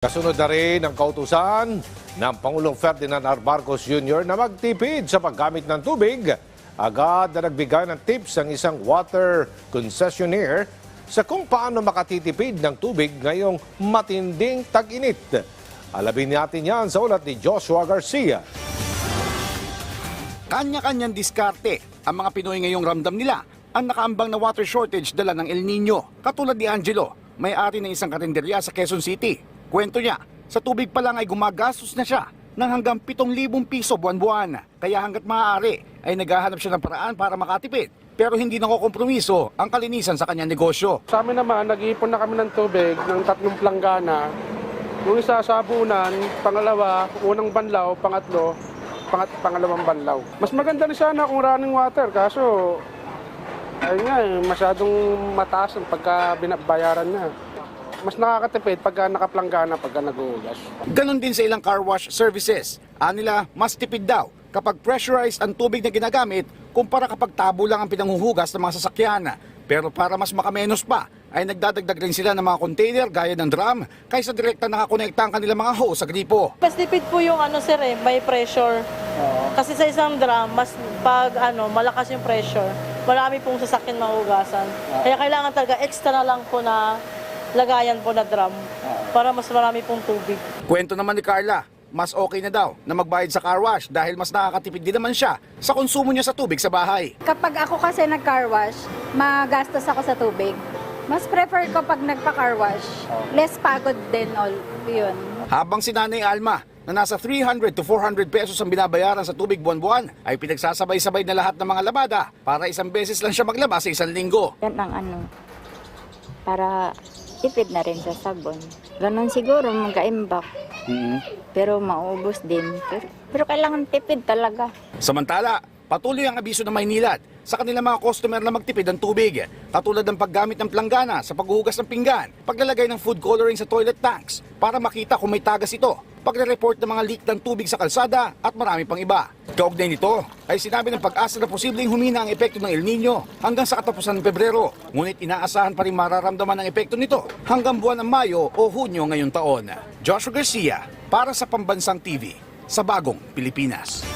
Kasunod na rin ang kautusan ng Pangulong Ferdinand R. Marcos Jr. na magtipid sa paggamit ng tubig. Agad na nagbigay ng tips ang isang water concessionaire sa kung paano makatitipid ng tubig ngayong matinding tag-init. Alamin natin yan sa ulat ni Joshua Garcia. Kanya-kanyang diskarte ang mga Pinoy ngayong ramdam nila ang nakaambang na water shortage dala ng El Nino. Katulad ni Angelo, may-ari ng isang karinderya sa Quezon City. Kwento niya, sa tubig pa lang ay gumagastos na siya ng hanggang 7,000 piso buwan-buwan. Kaya hanggat maaari ay naghahanap siya ng paraan para makatipid. Pero hindi nakokompromiso ang kalinisan sa kanyang negosyo. Sa amin naman, nag-iipon na kami ng tubig ng tatlong planggana. Yung isa sa bunan, pangalawa, unang banlaw, pangatlo, pangat, pangalawang banlaw. Mas maganda rin sana kung running water, kaso ayun nga eh, masyadong mataas ang pagka binabayaran niya. Mas nakakatipid pagka nakaplanggana, pagka nag-uugas. Ganon din sa ilang car wash services. Anila, mas tipid daw kapag pressurized ang tubig na ginagamit kumpara kapag tabo lang ang pinanghuhugas ng mga sasakyan. Pero para mas makamenos pa, ay nagdadagdag rin sila ng mga container gaya ng drum kaysa direkta nakakonekta ang kanilang mga hose sa gripo. Mas tipid po yung ano sir eh, by pressure. Kasi sa isang drum, mas pag ano, malakas yung pressure, marami pong sasakyan mahugasan. Kaya kailangan talaga extra na lang po na lagayan po na drum para mas marami pong tubig. Kwento naman ni Carla, mas okay na daw na magbayad sa car wash dahil mas nakakatipid din naman siya sa konsumo niya sa tubig sa bahay. Kapag ako kasi nag-car wash, magastos ako sa tubig. Mas prefer ko pag nagpa-car wash. Less pagod din all yun. Habang si Nanay Alma na nasa 300 to 400 pesos ang binabayaran sa tubig buwan-buwan ay pinagsasabay-sabay na lahat ng mga labada para isang beses lang siya maglaba sa isang linggo. Yan ang ano, para tipid na rin sa sabon. Ganon siguro magkaimbak. Pero maubos din. Pero, pero kailangan tipid talaga. Samantala, patuloy ang abiso ng Maynilad sa kanilang mga customer na magtipid ng tubig. Katulad ng paggamit ng planggana sa paghuhugas ng pinggan, paglalagay ng food coloring sa toilet tanks para makita kung may tagas ito, pagre-report ng mga leak ng tubig sa kalsada at marami pang iba. Kaugnay nito ay sinabi ng pag-asa na posibleng humina ang epekto ng El Nino hanggang sa katapusan ng Pebrero. Ngunit inaasahan pa rin mararamdaman ang epekto nito hanggang buwan ng Mayo o Hunyo ngayong taon. Joshua Garcia para sa Pambansang TV sa Bagong Pilipinas.